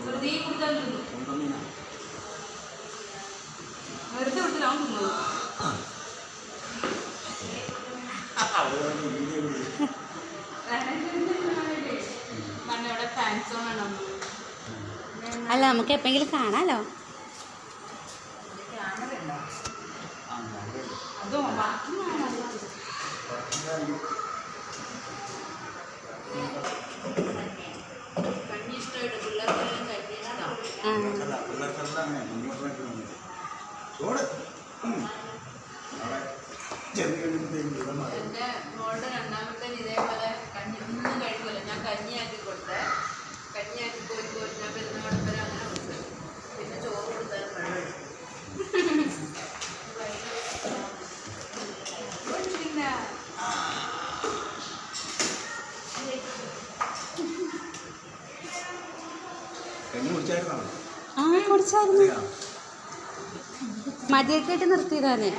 വെറുതെ കൊണ്ടുവന്നീനാ വെറുതെ കൊടുത്തില്ല അവൻ തിന്നത് അല്ല നമുക്ക് എപ്പോഴെങ്കിലും കാണാലോ? അതോ ബാക്കി എന്റെ മോളുടെ രണ്ടാമത്തെ ഇതേപോലെ കഞ്ഞി ഒന്നും കഴിക്കില്ല ഞാൻ കഞ്ഞിയാക്കി കൊടുത്തേ. കഞ്ഞിയാക്കി കോരി കോരി ഞാൻ പെരുന്നാടം വരെ അങ്ങനെ കൊടുത്തു. പിന്നെ ചോറ് കൊടുത്താലും വെള്ളം. കഞ്ഞി കുടിച്ചായിരുന്നോ ആ കുടിച്ചായിരുന്നു? മതിയൊക്കെ ആയിട്ട് നിർത്തിയതാണേ